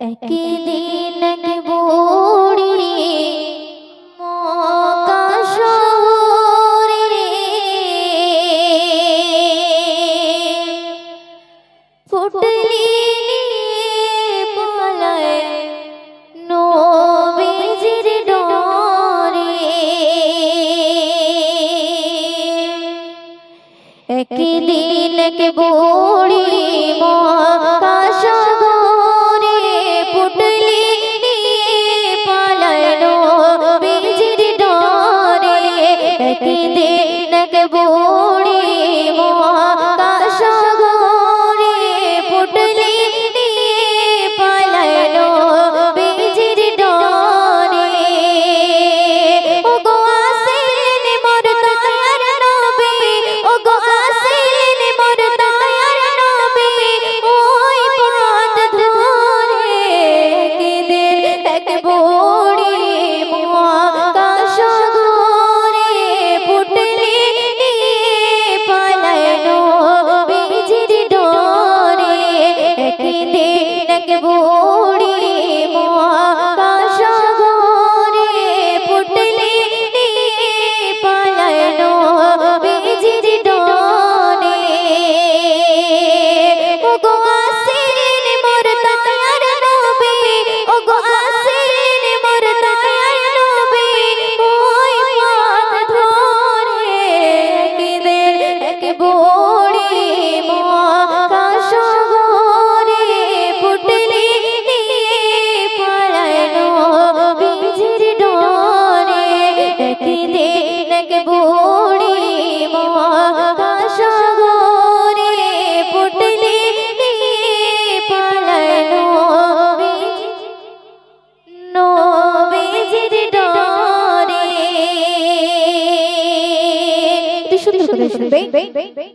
একদিন বুড়ি মকাশরে ফুটলি পালায় নবীজির ডরে। একদিন বুড়ি bem bem?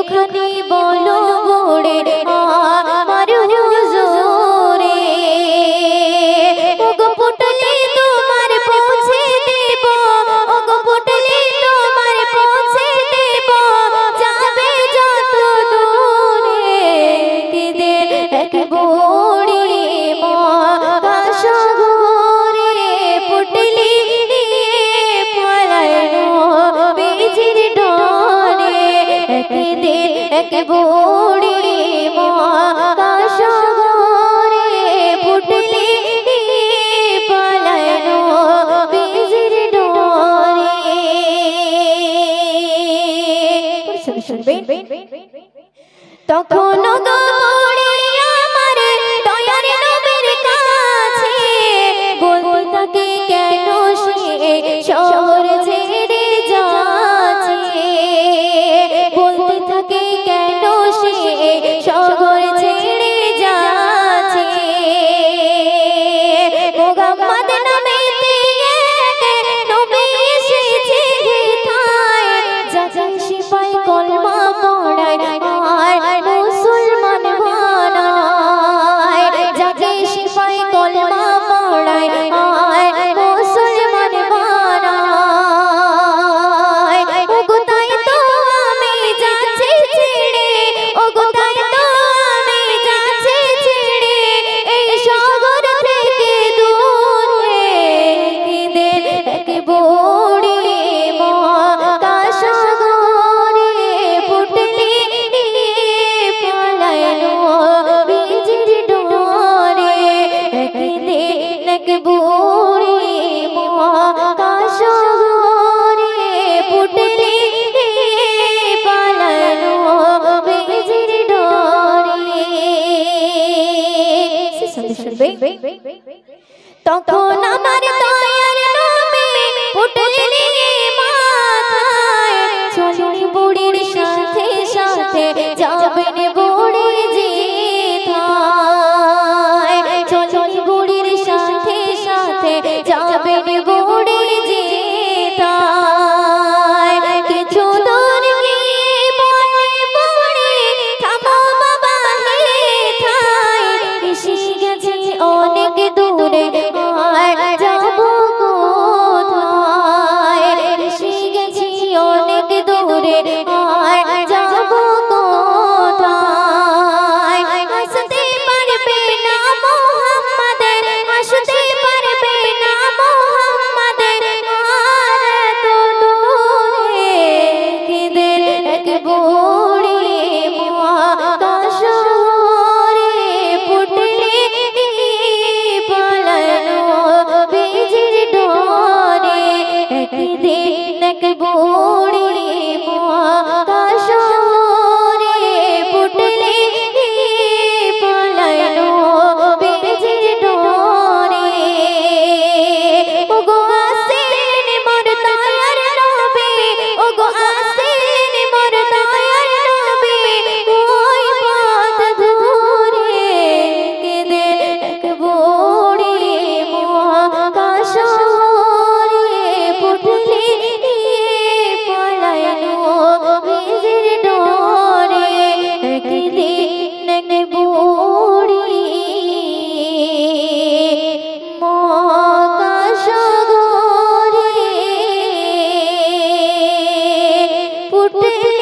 একটুখানি একদিন এক বুড়ি কাশরে ফুটলি পালানো বিজির ডরে। তখন গা তখন আমার people.